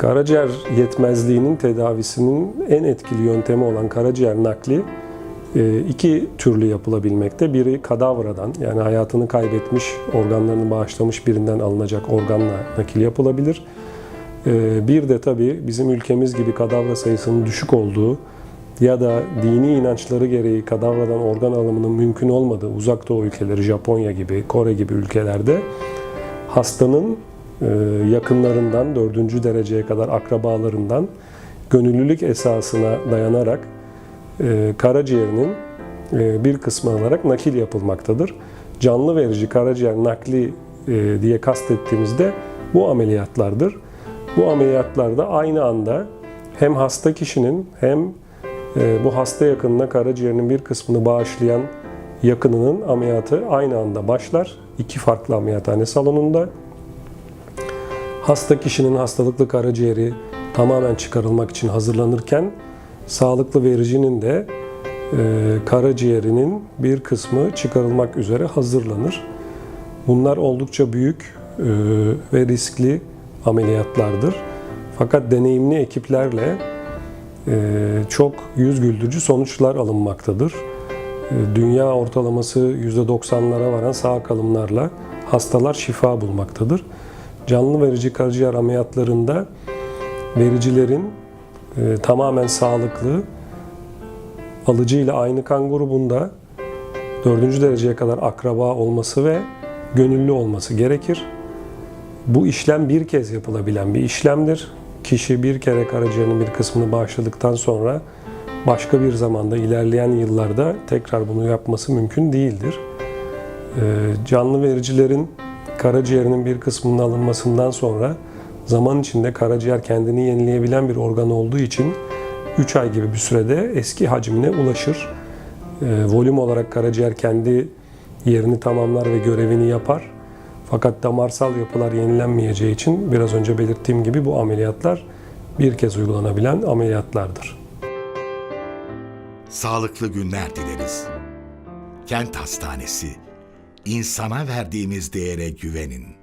Karaciğer yetmezliğinin tedavisinin en etkili yöntemi olan karaciğer nakli e, iki türlü yapılabilmekte. Biri kadavradan yani hayatını kaybetmiş, organlarını bağışlamış birinden alınacak organla nakil yapılabilir. E, Bir de tabii bizim ülkemiz gibi kadavra sayısının düşük olduğu ya da dini inançları gereği kadavradan organ alımının mümkün olmadığı uzak doğu ülkeleri, Japonya gibi, Kore gibi ülkelerde hastanın yakınlarından, dördüncü dereceye kadar akrabalarından gönüllülük esasına dayanarak e, karaciğerinin e, bir kısmı alarak nakil yapılmaktadır. Canlı verici karaciğer nakli e, diye kastettiğimizde bu ameliyatlardır. Bu ameliyatlarda aynı anda hem hasta kişinin hem bu hasta yakınına karaciğerinin bir kısmını bağışlayan yakınının ameliyatı aynı anda başlar. İki farklı ameliyathane salonunda. Hasta kişinin hastalıklı karaciğeri tamamen çıkarılmak için hazırlanırken sağlıklı vericinin de e, karaciğerinin bir kısmı çıkarılmak üzere hazırlanır. Bunlar oldukça büyük e, ve riskli ameliyatlardır. Fakat deneyimli ekiplerle e, çok yüz güldürücü sonuçlar alınmaktadır. E, Dünya ortalaması %90'lara varan sağ kalımlarla hastalar şifa bulmaktadır. Canlı verici karaciğer ameliyatlarında vericilerin e, tamamen sağlıklı, alıcıyla aynı kan grubunda dördüncü dereceye kadar akraba olması ve gönüllü olması gerekir. Bu işlem bir kez yapılabilen bir işlemdir. Kişi bir kere karaciğerinin bir kısmını bağışladıktan sonra başka bir zamanda ilerleyen yıllarda tekrar bunu yapması mümkün değildir. Ee, Canlı vericilerin karaciğerinin bir kısmının alınmasından sonra zaman içinde karaciğer kendini yenileyebilen bir organ olduğu için 3 ay gibi bir sürede eski hacmine ulaşır. Ee, Volüm olarak karaciğer kendi yerini tamamlar ve görevini yapar. Fakat damarsal yapılar yenilenmeyeceği için biraz önce belirttiğim gibi bu ameliyatlar bir kez uygulanabilen ameliyatlardır. Sağlıklı günler dileriz. Kent Hastanesi. İnsana verdiğimiz değere güvenin.